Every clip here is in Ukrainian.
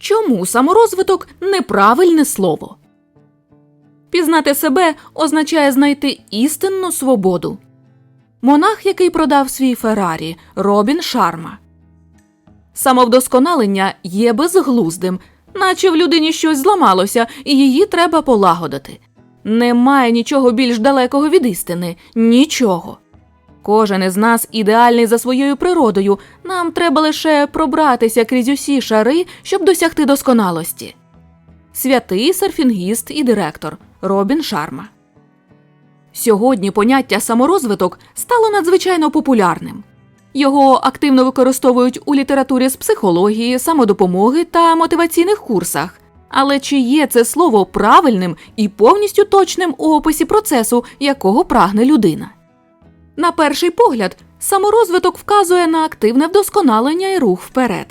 Чому саморозвиток неправильне слово? Пізнати себе означає знайти істинну свободу. Монах, який продав свій Феррарі, Робін Шарма. Самовдосконалення є безглуздим, наче в людині щось зламалося, і її треба полагодити. Немає нічого більш далекого від істини, нічого. Кожен із нас ідеальний за своєю природою. Нам треба лише пробратися крізь усі шари, щоб досягти досконалості. Святий серфінгіст і директор Робін Шарма. Сьогодні поняття саморозвиток стало надзвичайно популярним. Його активно використовують у літературі з психології, самодопомоги та мотиваційних курсах. Але чи є це слово правильним і повністю точним у описі процесу, якого прагне людина? На перший погляд, саморозвиток вказує на активне вдосконалення і рух вперед.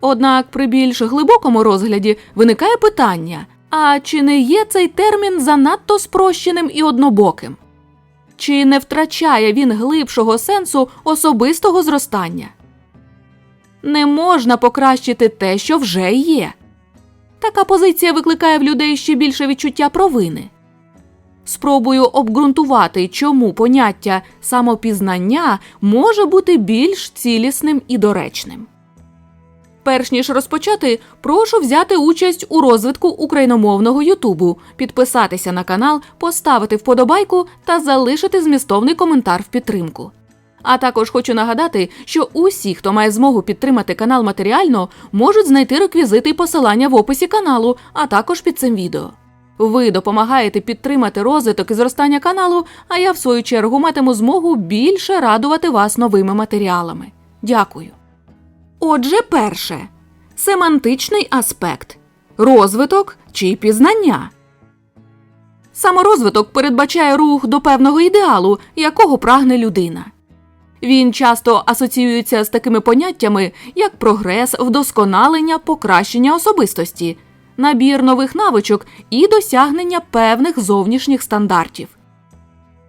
Однак при більш глибокому розгляді виникає питання: а чи не є цей термін занадто спрощеним і однобоким? Чи не втрачає він глибшого сенсу особистого зростання? Не можна покращити те, що вже є. Така позиція викликає в людей ще більше відчуття провини. Спробую обґрунтувати, чому поняття самопізнання може бути більш цілісним і доречним. Перш ніж розпочати, прошу взяти участь у розвитку україномовного Ютубу, підписатися на канал, поставити вподобайку та залишити змістовний коментар в підтримку. А також хочу нагадати, що усі, хто має змогу підтримати канал матеріально, можуть знайти реквізити і посилання в описі каналу, а також під цим відео. Ви допомагаєте підтримати розвиток і зростання каналу, а я, в свою чергу, матиму змогу більше радувати вас новими матеріалами. Дякую. Отже, перше семантичний аспект розвиток чи пізнання. Саморозвиток передбачає рух до певного ідеалу, якого прагне людина. Він часто асоціюється з такими поняттями, як прогрес, вдосконалення, покращення особистості, набір нових навичок і досягнення певних зовнішніх стандартів.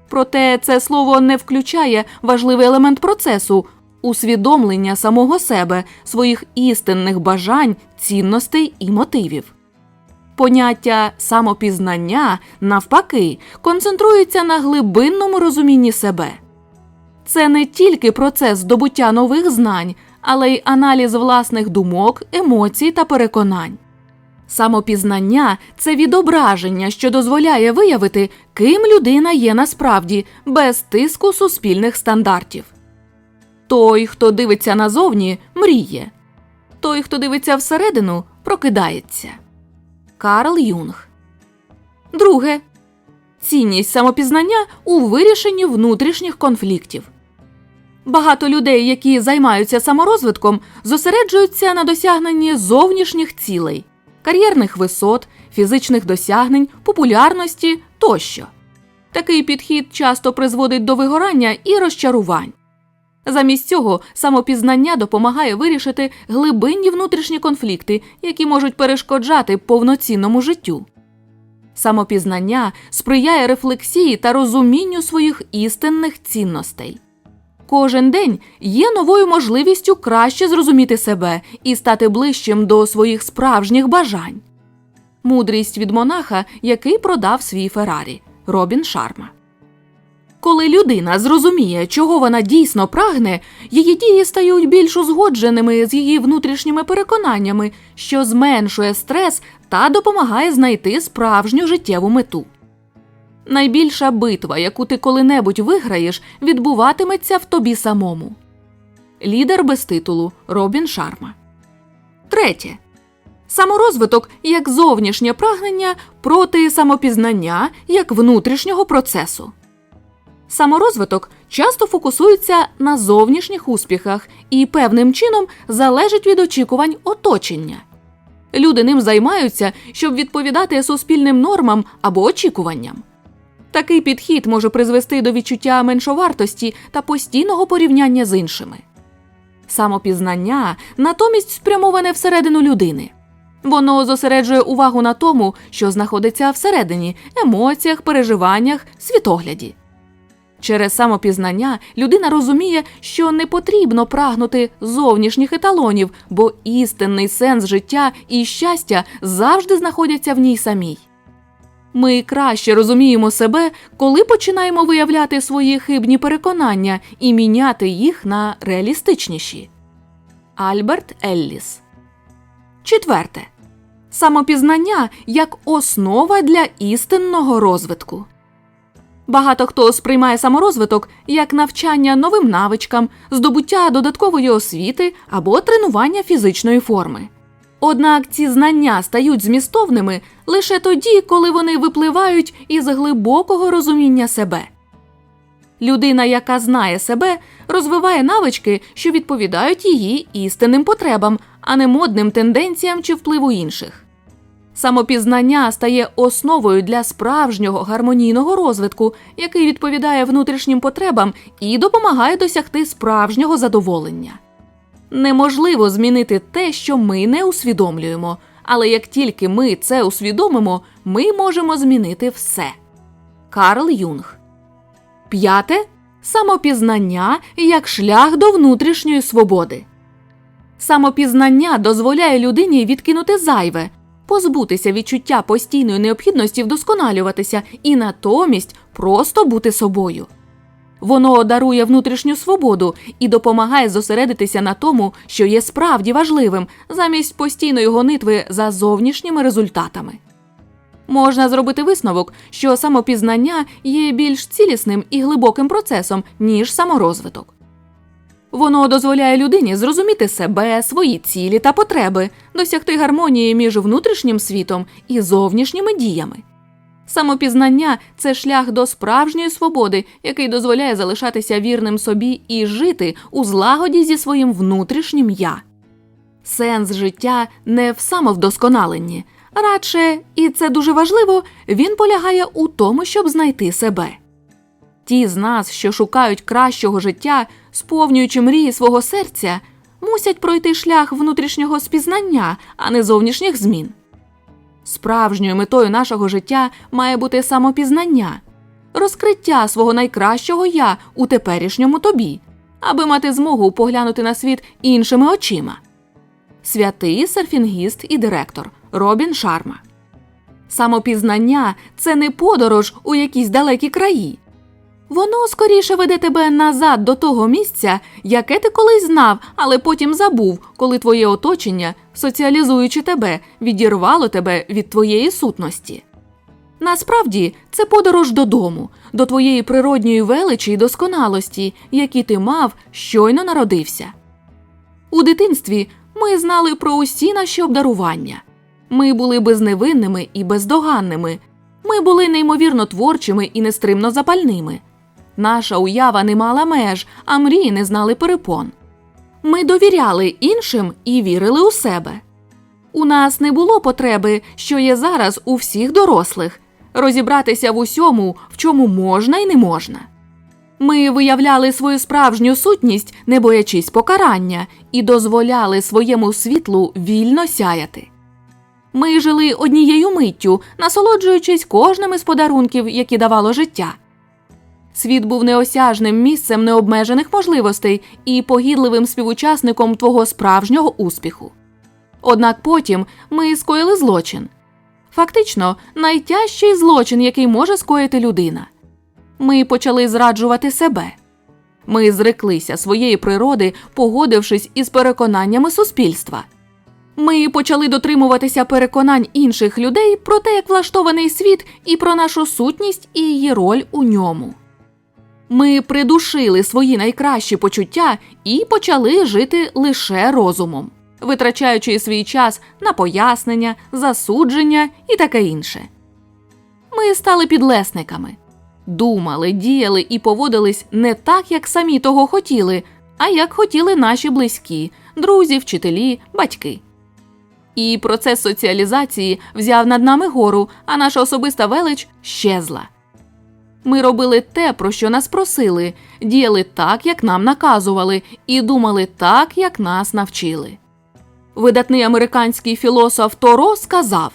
Проте це слово не включає важливий елемент процесу усвідомлення самого себе, своїх істинних бажань, цінностей і мотивів. Поняття самопізнання, навпаки, концентрується на глибинному розумінні себе. Це не тільки процес здобуття нових знань, але й аналіз власних думок, емоцій та переконань. Самопізнання це відображення, що дозволяє виявити, ким людина є насправді, без тиску суспільних стандартів. Той, хто дивиться назовні, мріє. Той, хто дивиться всередину, прокидається. Карл Юнг. Друге. Цінність самопізнання у вирішенні внутрішніх конфліктів. Багато людей, які займаються саморозвитком, зосереджуються на досягненні зовнішніх цілей, кар'єрних висот, фізичних досягнень, популярності тощо. Такий підхід часто призводить до вигорання і розчарувань. Замість цього самопізнання допомагає вирішити глибинні внутрішні конфлікти, які можуть перешкоджати повноцінному життю. Самопізнання сприяє рефлексії та розумінню своїх істинних цінностей. Кожен день є новою можливістю краще зрозуміти себе і стати ближчим до своїх справжніх бажань. Мудрість від монаха, який продав свій Феррарі Робін Шарма. Коли людина зрозуміє, чого вона дійсно прагне, її дії стають більш узгодженими з її внутрішніми переконаннями, що зменшує стрес та допомагає знайти справжню життєву мету. Найбільша битва, яку ти коли-небудь виграєш, відбуватиметься в тобі самому. Лідер без титулу Робін Шарма. Третє. Саморозвиток як зовнішнє прагнення проти самопізнання як внутрішнього процесу. Саморозвиток часто фокусується на зовнішніх успіхах і певним чином залежить від очікувань оточення. Люди ним займаються, щоб відповідати суспільним нормам або очікуванням. Такий підхід може призвести до відчуття меншовартості та постійного порівняння з іншими. Самопізнання натомість спрямоване всередину людини. Воно зосереджує увагу на тому, що знаходиться всередині емоціях, переживаннях, світогляді. Через самопізнання людина розуміє, що не потрібно прагнути зовнішніх еталонів, бо істинний сенс життя і щастя завжди знаходяться в ній самій. Ми краще розуміємо себе, коли починаємо виявляти свої хибні переконання і міняти їх на реалістичніші. Альберт Елліс. Четверте. Самопізнання як основа для істинного розвитку. Багато хто сприймає саморозвиток як навчання новим навичкам, здобуття додаткової освіти або тренування фізичної форми. Однак ці знання стають змістовними лише тоді, коли вони випливають із глибокого розуміння себе. Людина, яка знає себе, розвиває навички, що відповідають її істинним потребам, а не модним тенденціям чи впливу інших. Самопізнання стає основою для справжнього гармонійного розвитку, який відповідає внутрішнім потребам і допомагає досягти справжнього задоволення. Неможливо змінити те, що ми не усвідомлюємо, але як тільки ми це усвідомимо, ми можемо змінити все. Карл Юнг. П'яте самопізнання як шлях до внутрішньої свободи. Самопізнання дозволяє людині відкинути зайве, позбутися відчуття постійної необхідності вдосконалюватися і натомість просто бути собою. Воно дарує внутрішню свободу і допомагає зосередитися на тому, що є справді важливим, замість постійної гонитви за зовнішніми результатами. Можна зробити висновок, що самопізнання є більш цілісним і глибоким процесом, ніж саморозвиток. Воно дозволяє людині зрозуміти себе, свої цілі та потреби, досягти гармонії між внутрішнім світом і зовнішніми діями. Самопізнання це шлях до справжньої свободи, який дозволяє залишатися вірним собі і жити у злагоді зі своїм внутрішнім я. Сенс життя не в самовдосконаленні, радше, і це дуже важливо, він полягає у тому, щоб знайти себе. Ті з нас, що шукають кращого життя, сповнюючи мрії свого серця, мусять пройти шлях внутрішнього спізнання, а не зовнішніх змін. Справжньою метою нашого життя має бути самопізнання, розкриття свого найкращого я у теперішньому тобі, аби мати змогу поглянути на світ іншими очима. Святий серфінгіст і директор Робін Шарма. Самопізнання це не подорож у якісь далекі краї. Воно скоріше веде тебе назад до того місця, яке ти колись знав, але потім забув, коли твоє оточення, соціалізуючи тебе, відірвало тебе від твоєї сутності. Насправді це подорож додому, до твоєї природньої величі й досконалості, які ти мав, щойно народився. У дитинстві ми знали про усі наші обдарування. Ми були безневинними і бездоганними. Ми були неймовірно творчими і нестримно запальними. Наша уява не мала меж, а мрії не знали перепон. Ми довіряли іншим і вірили у себе. У нас не було потреби, що є зараз у всіх дорослих, розібратися в усьому, в чому можна і не можна. Ми виявляли свою справжню сутність, не боячись покарання, і дозволяли своєму світлу вільно сяяти. Ми жили однією миттю, насолоджуючись кожним із подарунків, які давало життя. Світ був неосяжним місцем необмежених можливостей і погідливим співучасником твого справжнього успіху. Однак потім ми скоїли злочин фактично найтяжчий злочин, який може скоїти людина. Ми почали зраджувати себе. Ми зреклися своєї природи, погодившись із переконаннями суспільства. Ми почали дотримуватися переконань інших людей про те, як влаштований світ, і про нашу сутність і її роль у ньому. Ми придушили свої найкращі почуття і почали жити лише розумом, витрачаючи свій час на пояснення, засудження і таке інше. Ми стали підлесниками, думали, діяли і поводились не так, як самі того хотіли, а як хотіли наші близькі, друзі, вчителі, батьки. І процес соціалізації взяв над нами гору, а наша особиста велич щезла. Ми робили те, про що нас просили, діяли так, як нам наказували, і думали так, як нас навчили. Видатний американський філософ Торо сказав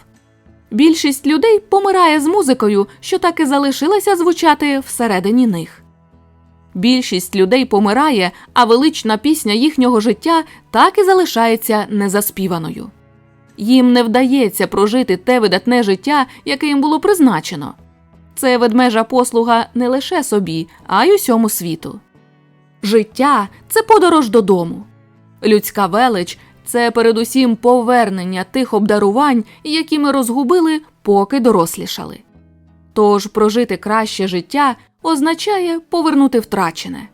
більшість людей помирає з музикою, що так і залишилася звучати всередині них. Більшість людей помирає, а велична пісня їхнього життя так і залишається незаспіваною. Їм не вдається прожити те видатне життя, яке їм було призначено. Це ведмежа послуга не лише собі, а й усьому світу. Життя це подорож додому. Людська велич це передусім повернення тих обдарувань, які ми розгубили, поки дорослішали. Тож прожити краще життя означає повернути втрачене.